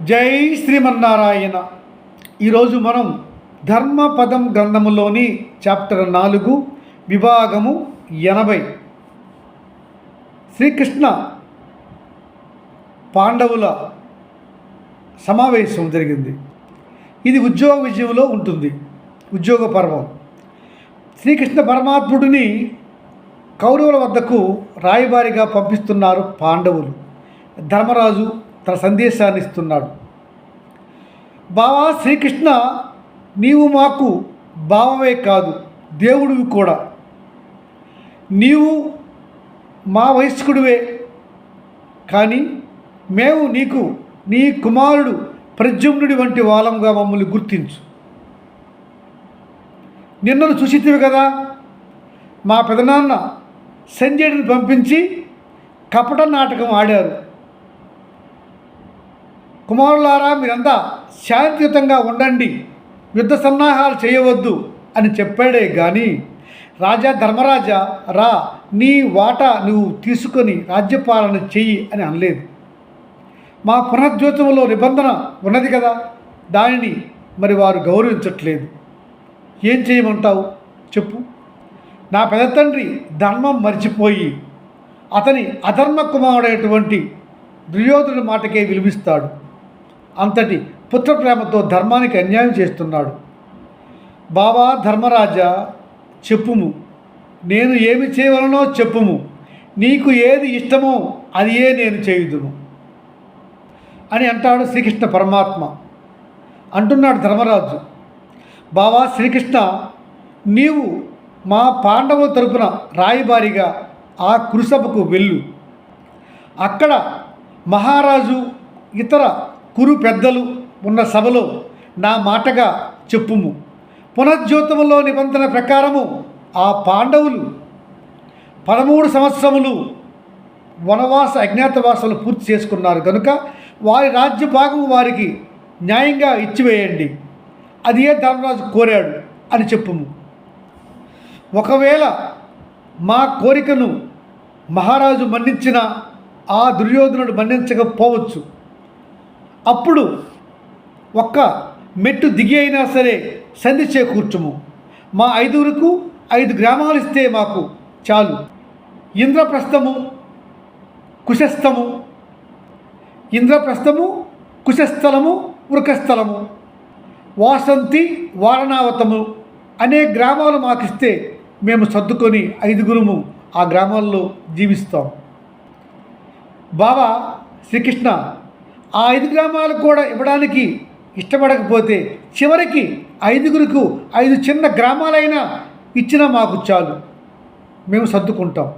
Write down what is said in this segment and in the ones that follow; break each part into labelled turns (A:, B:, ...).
A: జై శ్రీమన్నారాయణ. ఈరోజు మనం ధర్మపదం గ్రంథములోని చాప్టర్ నాలుగు విభాగము ఎనభై. శ్రీకృష్ణ పాండవుల సమావేశం జరిగింది. ఇది ఉద్యోగ విజయంలో ఉంటుంది. ఉద్యోగ పర్వం. శ్రీకృష్ణ పరమాత్ముడిని కౌరవుల వద్దకు రాయబారిగా పంపిస్తున్నారు పాండవులు. ధర్మరాజు తన సందేశాన్ని ఇస్తున్నాడు బావా శ్రీకృష్ణ నీవు మాకు భావమే కాదు దేవుడివి కూడా. నీవు మా వయస్కుడివే. కానీ మేము నీకు నీ కుమారుడు ప్రజుమ్నుడి వంటి వాళ్ళంగా మమ్మల్ని గుర్తించు. నిన్నను చూసితివి కదా? మా పెదనాన్న సంజయుడిని పంపించి కపట నాటకం ఆడారు. కుమారులారా మీరంతా శాంతియుతంగా ఉండండి. యుద్ధ సన్నాహాలు చేయవద్దు అని చెప్పాడే కానీ రాజా ధర్మరాజా రా నీ వాటా నువ్వు తీసుకొని రాజ్యపాలన చెయ్యి అని అనలేదు. మా పునర్జ్యోతంలో నిబంధన ఉన్నది కదా దానిని మరి వారు గౌరవించట్లేదు. ఏం చేయమంటావు? చెప్పు. నా పెద్ద తండ్రి ధర్మం మర్చిపోయి అతని అధర్మ కుమారుడైనటువంటి దుర్యోధుడి మాటకే విలువిస్తాడు. అంతటి పుత్ర ప్రేమతో ధర్మానికి అన్యాయం చేస్తున్నాడు. బాబా ధర్మరాజా చెప్పుము. నేను ఏమి చేయవలనో చెప్పుము. నీకు ఏది ఇష్టమో అదియే నేను చేయుదును అని అంటాడు శ్రీకృష్ణ పరమాత్మ. అంటున్నాడు ధర్మరాజు బాబా శ్రీకృష్ణ నీవు మా పాండవుల తరపున రాయబారిగా ఆ కురుసభకు వెళ్ళు. అక్కడ మహారాజు ఇతర కురు పెద్దలు ఉన్న సభలో నా మాటగా చెప్పుము. పునర్జ్యోతములో నిబంధన ప్రకారము ఆ పాండవులు పదమూడు సంవత్సరములు వనవాస అజ్ఞాతవాసాలు పూర్తి చేసుకున్నారు. కనుక వారి రాజ్య భాగము వారికి న్యాయంగా ఇచ్చివేయండి. అది ఏ ధర్మరాజు కోరాడు అని చెప్పుము. ఒకవేళ మా కోరికను మహారాజు మన్నించిన ఆ దుర్యోధనుడు మన్నించకపోవచ్చు. అప్పుడు ఒక్క మెట్టు దిగి అయినా సరే సంధి చేకూర్చుము. మా ఐదుగురకు ఐదు గ్రామాలు ఇస్తే మాకు చాలు. ఇంద్రప్రస్థము కుశస్థము ఇంద్రప్రస్థము కుశస్థలము వృకస్థలము వాసంతి వారణావతము అనే గ్రామాలు మాకిస్తే మేము సర్దుకొని ఐదుగురుము ఆ గ్రామాల్లో జీవిస్తాం. బాబా శ్రీకృష్ణ ఆ ఐదు గ్రామాలు కూడా ఇవ్వడానికి ఇష్టపడకపోతే చివరికి ఐదుగురికి ఐదు చిన్న గ్రామాలైనా ఇచ్చినా మాకు చాలు. మేము సర్దుకుంటాం.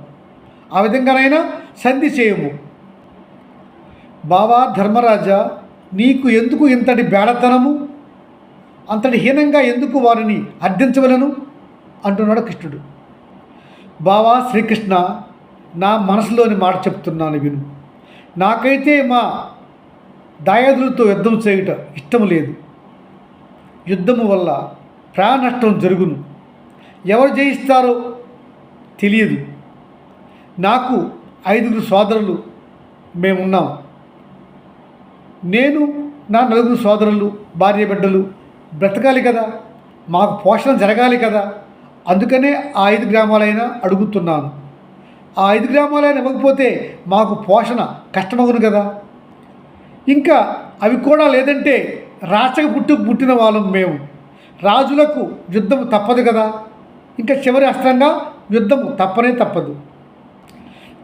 A: ఆ విధంగానైనా సంధి చేయము. బాబా ధర్మరాజా నీకు ఎందుకు ఇంతటి బేడతనము? అంతటి హీనంగా ఎందుకు వారిని అర్థించవలను? అంటున్నాడు కృష్ణుడు. బావా శ్రీకృష్ణ నా మనసులోని మాట చెప్తున్నాను విను. నాకైతే మా దాయాదులతో యుద్ధం చేయుట ఇష్టం లేదు. యుద్ధము వల్ల ప్రాణ నష్టం జరుగును. ఎవరు జయిస్తారో తెలియదు. నాకు ఐదుగురు సోదరులు మేమున్నాం. నేను నా నలుగురు సోదరులు భార్య బిడ్డలు బ్రతకాలి కదా? మాకు పోషణ జరగాలి కదా? అందుకనే ఆ ఐదు గ్రామాలైనా అడుగుతున్నాను. ఆ ఐదు గ్రామాలైనా ఇవ్వకపోతే మాకు పోషణ కష్టమవును కదా? ఇంకా అవి కూడా లేదంటే రాచక పుట్టు పుట్టిన వాళ్ళం మేము. రాజులకు యుద్ధం తప్పదు కదా. ఇంకా చివరి అస్త్రంగా యుద్ధం తప్పనే తప్పదు.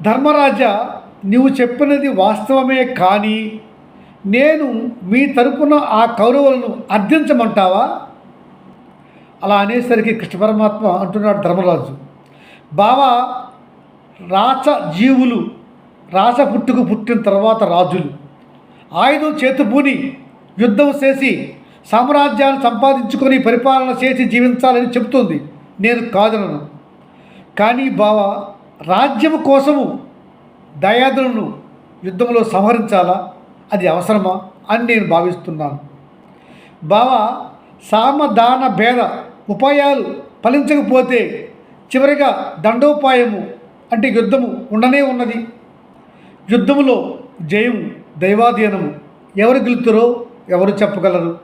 A: ధర్మరాజా నీవు చెప్పినది వాస్తవమే కానీ నేను మీ తరపున ఆ కౌరవులను అర్థించమంటావా? అలా అనేసరికి కృష్ణ పరమాత్మ అంటున్నాడు ధర్మరాజు. బావా రాచ జీవులు రాచ పుట్టుకు పుట్టిన తర్వాత రాజులు. ఆయుధం చేతుబూని యుద్ధం చేసి సామ్రాజ్యాన్ని సంపాదించుకొని పరిపాలన చేసి జీవించాలని చెబుతుంది. నేను కాదనను. కానీ బావ రాజ్యము కోసము దయాదులను యుద్ధంలో సంహరించాలా? అది అవసరమా అని నేను భావిస్తున్నాను. బావ సామదాన భేద ఉపాయాలు ఫలించకపోతే చివరిగా దండోపాయము అంటే యుద్ధము ఉండనే ఉన్నది. యుద్ధములో జయము దైవాధీనము. ఎవరు గెలుతురో ఎవరు చెప్పగలరు.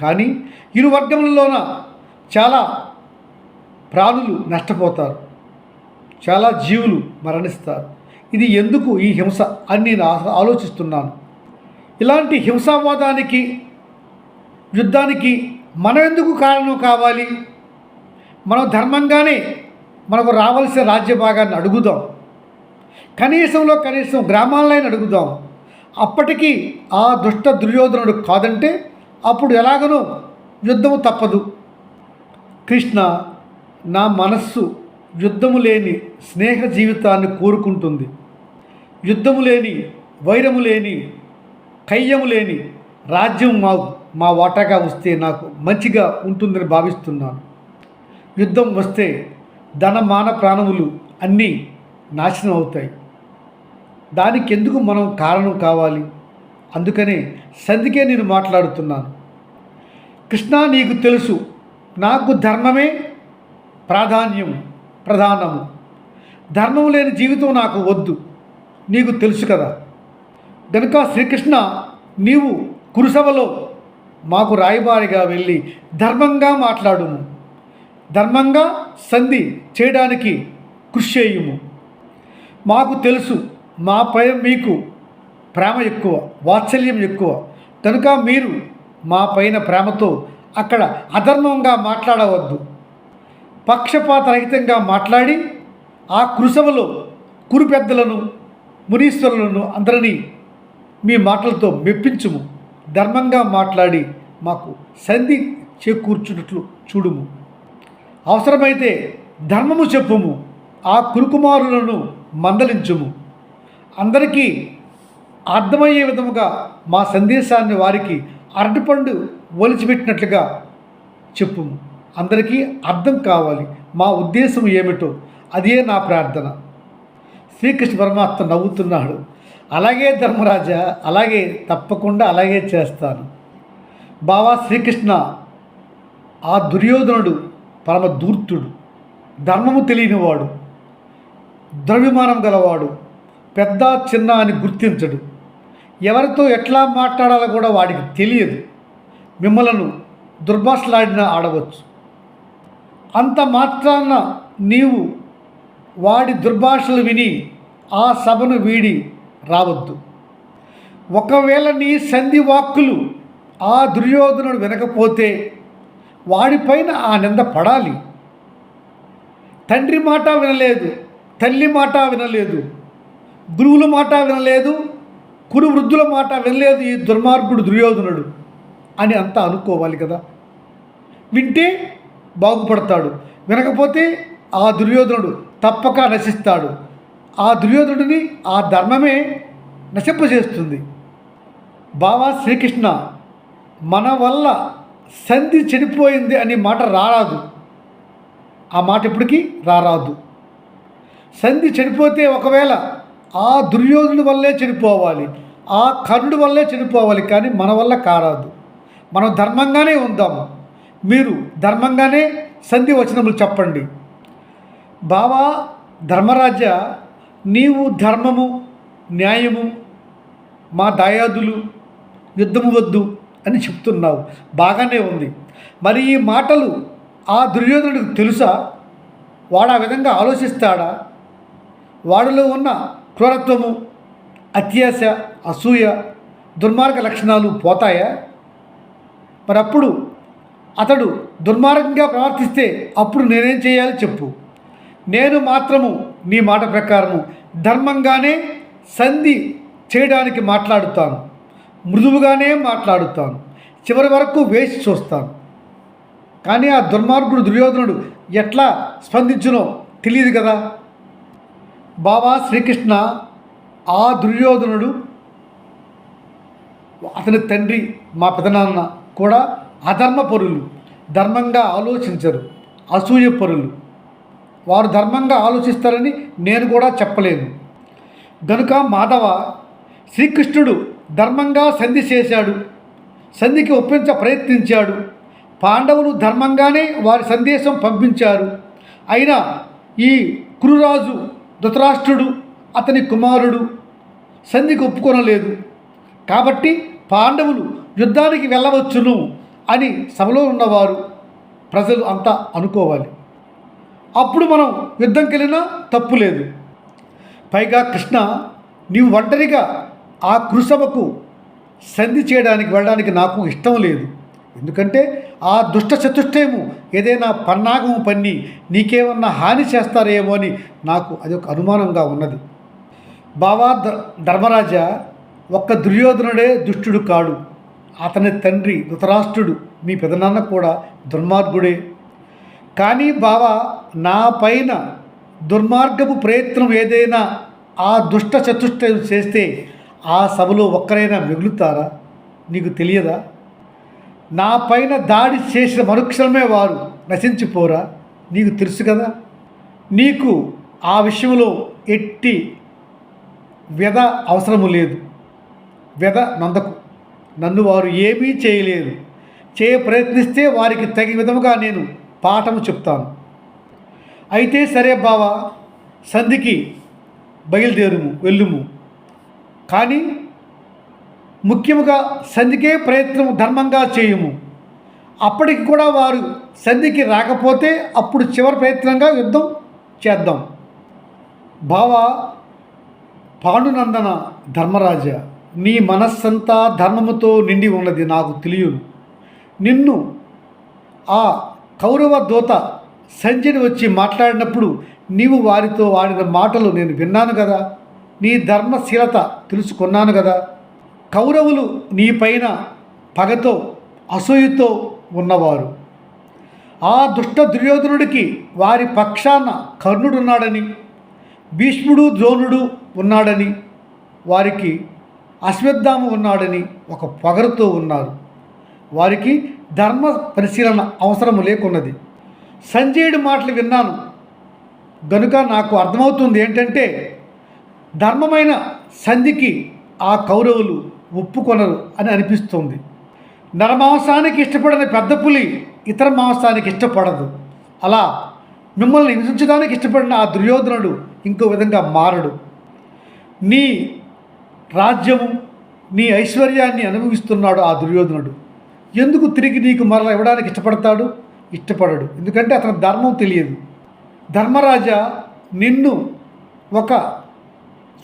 A: కానీ ఇరు వర్గములలోన చాలా ప్రాణులు నష్టపోతారు. చాలా జీవులు మరణిస్తారు. ఇది ఎందుకు ఈ హింస అని నేను ఆలోచిస్తున్నాను. ఇలాంటి హింసావాదానికి యుద్ధానికి మనం ఎందుకు కారణం కావాలి? మనం ధర్మంగానే మనకు రావాల్సిన రాజ్య భాగాన్ని అడుగుదాం. కనీసంలో కనీసం గ్రామాలైన అడుగుదాం. అప్పటికీ ఆ దుష్ట దుర్యోధనుడు కాదంటే అప్పుడు ఎలాగనో యుద్ధము తప్పదు. కృష్ణ నా మనస్సు యుద్ధము లేని స్నేహ జీవితాన్ని కోరుకుంటుంది. యుద్ధము లేని వైరము లేని కయ్యము లేని రాజ్యం మా మా వాటాగా వస్తే నాకు మంచిగా ఉంటుందని భావిస్తున్నాను. యుద్ధం వస్తే ధన మాన ప్రాణములు అన్నీ నాశనం అవుతాయి. దానికి ఎందుకు మనం కారణం కావాలి? అందుకనే సంధికే నేను మాట్లాడుతున్నాను. కృష్ణ నీకు తెలుసు నాకు ధర్మమే ప్రాధాన్యం ప్రధానము. ధర్మం లేని జీవితం నాకు వద్దు నీకు తెలుసు కదా. గనుక శ్రీకృష్ణ నీవు కురుసభలో మాకు రాయబారిగా వెళ్ళి ధర్మంగా మాట్లాడుము. ధర్మంగా సంధి చేయడానికి కృషి చేయుము. మాకు తెలుసు మాపై మీకు ప్రేమ ఎక్కువ వాత్సల్యం ఎక్కువ. కనుక మీరు మా పైన ప్రేమతో అక్కడ అధర్మంగా మాట్లాడవద్దు. పక్షపాతరహితంగా మాట్లాడి ఆ కృషవలో కురు పెద్దలను మునీశ్వరులను అందరినీ మీ మాటలతో మెప్పించుము. ధర్మంగా మాట్లాడి మాకు సంధి చేకూర్చున్నట్లు చూడుము. అవసరమైతే ధర్మము చెప్పుము. ఆ కురుకుమారులను మందలించుము. అందరికీ అర్థమయ్యే విధముగా మా సందేశాన్ని వారికి అరటిపండు ఒలిచిపెట్టినట్లుగా చెప్పుము. అందరికీ అర్థం కావాలి. మా ఉద్దేశం ఏమిటో అదే నా ప్రార్థన. శ్రీకృష్ణ పరమాత్మ నవ్వుతున్నాడు. అలాగే ధర్మరాజా అలాగే తప్పకుండా అలాగే చేస్తాను. బావా శ్రీకృష్ణ ఆ దుర్యోధనుడు పరమ దూర్తుడు ధర్మము తెలియనివాడు. ద్రవ్యమానం గలవాడు. పెద్ద చిన్న అని గుర్తించడు. ఎవరితో ఎట్లా మాట్లాడాలో కూడా వాడికి తెలియదు. మిమ్మలను దుర్భాషలాడినా ఆడవచ్చు. అంత మాత్రాన నీవు వాడి దుర్భాషలు విని ఆ సభను వీడి రావద్దు. ఒకవేళ నీ సంధి వాక్కులు ఆ దుర్యోధనుడు వినకపోతే వాడిపైన ఆ నింద పడాలి. తండ్రి మాట వినలేదు తల్లి మాట వినలేదు గురువుల మాట వినలేదు కురు వృద్ధుల మాట వినలేదు ఈ దుర్మార్గుడు దుర్యోధనుడు అని అంతా అనుకోవాలి కదా. వింటే బాగుపడతాడు. వినకపోతే ఆ దుర్యోధనుడు తప్పక నశిస్తాడు. ఆ దుర్యోధనుడిని ఆ ధర్మమే నశింపజేస్తుంది. బావా శ్రీకృష్ణ మన వల్ల సంధి చెడిపోయింది అనే మాట రారాదు. ఆ మాట ఇప్పటికీ రారాదు. సంధి చెడిపోతే ఒకవేళ ఆ దుర్యోధుని వల్లే చెడిపోవాలి ఆ కర్ణుడి వల్లే చెడిపోవాలి కానీ మన వల్ల కారాదు. మనం ధర్మంగానే ఉందాము. మీరు ధర్మంగానే సంధి వచనములు చెప్పండి. బావా ధర్మరాజ నీవు ధర్మము న్యాయము మా దాయాదులు యుద్ధము వద్దు అని చెప్తున్నావు. బాగానే ఉంది. మరి ఈ మాటలు ఆ దుర్యోధనుడికి తెలుసా? వాడు ఆ విధంగా ఆలోచిస్తాడా? వాడిలో ఉన్న క్రూరత్వము అత్యాశ అసూయ దుర్మార్గ లక్షణాలు పోతాయా? మరి అప్పుడు అతడు దుర్మార్గంగా ప్రవర్తిస్తే అప్పుడు నేనేం చేయాలి చెప్పు. నేను మాత్రము నీ మాట ప్రకారము ధర్మంగానే సంధి చేయడానికి మాట్లాడుతాను. మృదువుగానే మాట్లాడుతాను. చివరి వరకు వేసి చూస్తాను. కానీ ఆ దుర్మార్గుడు దుర్యోధనుడు ఎట్లా స్పందించునో తెలియదు కదా? బాబా శ్రీకృష్ణ ఆ దుర్యోధనుడు అతని తండ్రి మా పెదనాన్న కూడా అధర్మ పరులు ధర్మంగా ఆలోచించరు అసూయ పరులు వారు ధర్మంగా ఆలోచిస్తారని నేను కూడా చెప్పలేను. గనుక మాధవ శ్రీకృష్ణుడు ధర్మంగా సంధి చేశాడు సంధికి ఒప్పించ ప్రయత్నించాడు. పాండవులు ధర్మంగానే వారి సందేశం పంపించారు. అయినా ఈ కురురాజు ధృతరాష్ట్రుడు అతని కుమారుడు. సంధికి ఒప్పుకొనలేదు. కాబట్టి పాండవులు యుద్ధానికి వెళ్ళవచ్చును అని సభలో ఉన్నవారు ప్రజలు అంతా అనుకోవాలి. అప్పుడు మనం యుద్ధంకి వెళ్ళినా తప్పు లేదు. పైగా కృష్ణ నీవు ఒంటరిగా ఆ కృసభకు సంధి చేయడానికి వెళ్ళడానికి నాకు ఇష్టం లేదు. ఎందుకంటే ఆ దుష్ట చతుష్టయము ఏదైనా పన్నాగము పన్ని నీకేమన్నా హాని చేస్తారేమో అని నాకు అది ఒక అనుమానంగా ఉన్నది. బావా ధ ధర్మరాజా ఒక్క దుర్యోధనుడే దుష్టుడు కాడు. అతని తండ్రి ధృతరాష్ట్రుడు మీ పెదనాన్న కూడా దుర్మార్గుడే. కానీ బావా నా పైన దుర్మార్గపు ప్రయత్నం ఏదైనా ఆ దుష్ట చతుష్టయం చేస్తే ఆ సభలో ఒక్కరైనా మిగులుతారా? నీకు తెలియదా? నా పైన దాడి చేసిన మరుక్షణమే వారు నశించిపోరా? నీకు తెలుసు కదా? నీకు ఆ విషయంలో ఎట్టి వ్యధ అవసరము లేదు. వ్యధ నందకు. నన్ను వారు ఏమీ చేయలేరు చేయ ప్రయత్నిస్తే వారికి తగిన విధముగా నేను పాఠము చెప్తాను. అయితే సరే బావా సంధికి బయలుదేరుము వెళ్ళుము. కానీ ముఖ్యముగా సంధికే ప్రయత్నం ధర్మంగా చేయుము. అప్పటికి కూడా వారు సంధికి రాకపోతే అప్పుడు చివరి ప్రయత్నంగా యుద్ధం చేద్దాం. బావ పాండునందన ధర్మరాజ నీ మనస్సంతా ధర్మముతో నిండి ఉన్నది నాకు తెలియదు. నిన్ను ఆ కౌరవ దూత సంజయుడు వచ్చి మాట్లాడినప్పుడు నీవు వారితో వాడిన మాటలు నేను విన్నాను కదా. నీ ధర్మశీలత తెలుసుకున్నాను కదా. కౌరవులు నీపైన పగతో అసూయతో ఉన్నవారు. ఆ దుష్ట దుర్యోధనుడికి వారి పక్షాన కర్ణుడున్నాడని భీష్ముడు ద్రోణుడు ఉన్నాడని వారికి అశ్వత్థామ ఉన్నాడని ఒక పొగరుతో ఉన్నారు. వారికి ధర్మ పరిశీలన అవసరం లేకున్నది. సంజయుడి మాటలు విన్నాను. గనుక నాకు అర్థమవుతుంది ఏంటంటే ధర్మమైన సంధికి ఆ కౌరవులు ఒప్పుకొనరు అని అనిపిస్తుంది. నరమాంసానికి ఇష్టపడని పెద్ద పులి ఇతర మాంసానికి ఇష్టపడదు. అలా మిమ్మల్ని హింసించడానికి ఇష్టపడిన ఆ దుర్యోధనుడు ఇంకో విధంగా మారడు. నీ రాజ్యము నీ ఐశ్వర్యాన్ని అనుభవిస్తున్నాడు ఆ దుర్యోధనుడు. ఎందుకు తిరిగి నీకు మరల ఇవ్వడానికి ఇష్టపడతాడు? ఇష్టపడడు. ఎందుకంటే అతని ధర్మం తెలియదు. ధర్మరాజా నిన్ను ఒక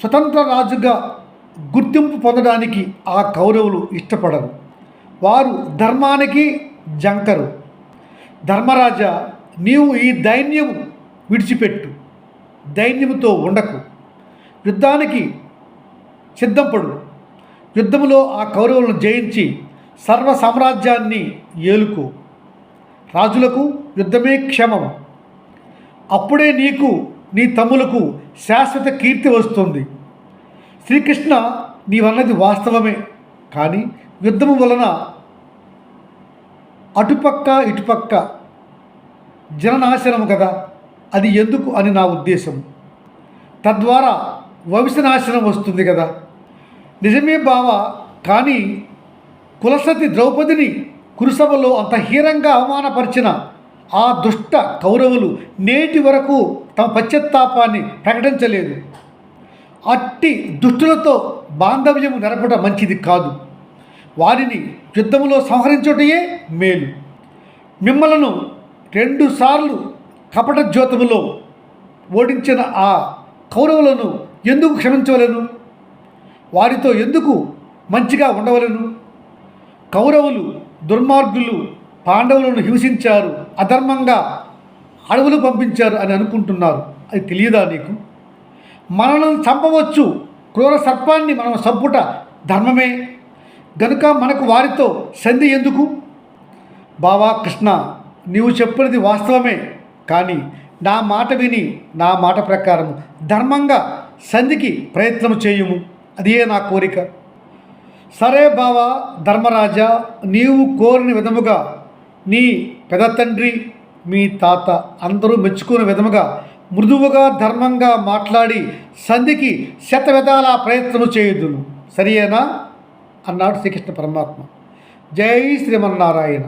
A: స్వతంత్ర రాజుగా గుర్తింపు పొందడానికి ఆ కౌరవులు ఇష్టపడరు. వారు ధర్మానికి జంకరు. ధర్మరాజా నీవు ఈ దైన్యం విడిచిపెట్టు. దైన్యముతో ఉండకు. యుద్ధానికి సిద్ధంపడు. యుద్ధంలో ఆ కౌరవులను జయించి సర్వ సామ్రాజ్యాన్ని ఏలుకు. రాజులకు యుద్ధమే క్షమం. అప్పుడే నీకు నీ తమ్ములకు శాశ్వత కీర్తి వస్తుంది. శ్రీకృష్ణ నీవన్నది వాస్తవమే. కానీ యుద్ధము వలన అటుపక్క ఇటుపక్క జననాశనం కదా అది ఎందుకు అని నా ఉద్దేశం తద్వారా వంశనాశనం వస్తుంది కదా. నిజమే బావ కానీ కులసతి ద్రౌపదిని కురుసభలో అంత హీనంగా అవమానపరిచిన ఆ దుష్ట కౌరవులు నేటి వరకు తమ పశ్చత్తాపాన్ని ప్రకటించలేదు. అట్టి దుష్టులతో బాంధవ్యము నెరపడం మంచిది కాదు. వారిని యుద్ధములో సంహరించుటయే మేలు. మిమ్మలను రెండుసార్లు కపట జ్యోతములో ఓడించిన ఆ కౌరవులను ఎందుకు క్షమించవలను? వారితో ఎందుకు మంచిగా ఉండవలను? కౌరవులు దుర్మార్గులు పాండవులను హింసించారు అధర్మంగా అడవులు పంపించారు అని అనుకుంటున్నారు. అది తెలియదా నీకు? మనల్ని చంపవచ్చు. క్రూర సర్పాన్ని మనం చంపుట ధర్మమే. గనుక మనకు వారితో సంధి ఎందుకు? బావా కృష్ణ నీవు చెప్పినది వాస్తవమే. కానీ నా మాట విని నా మాట ప్రకారం ధర్మంగా సంధికి ప్రయత్నం చేయుము. అదే నా కోరిక. సరే బావా ధర్మరాజా నీవు కోరిన విధముగా నీ పెద తండ్రి మీ తాత అందరూ మెచ్చుకునే విధముగా మృదువుగా ధర్మంగా మాట్లాడి సంధికి శతవిధాల ప్రయత్నము చేయుదును. సరియేనా? అన్నాడు శ్రీకృష్ణ పరమాత్మ. జై శ్రీమన్నారాయణ.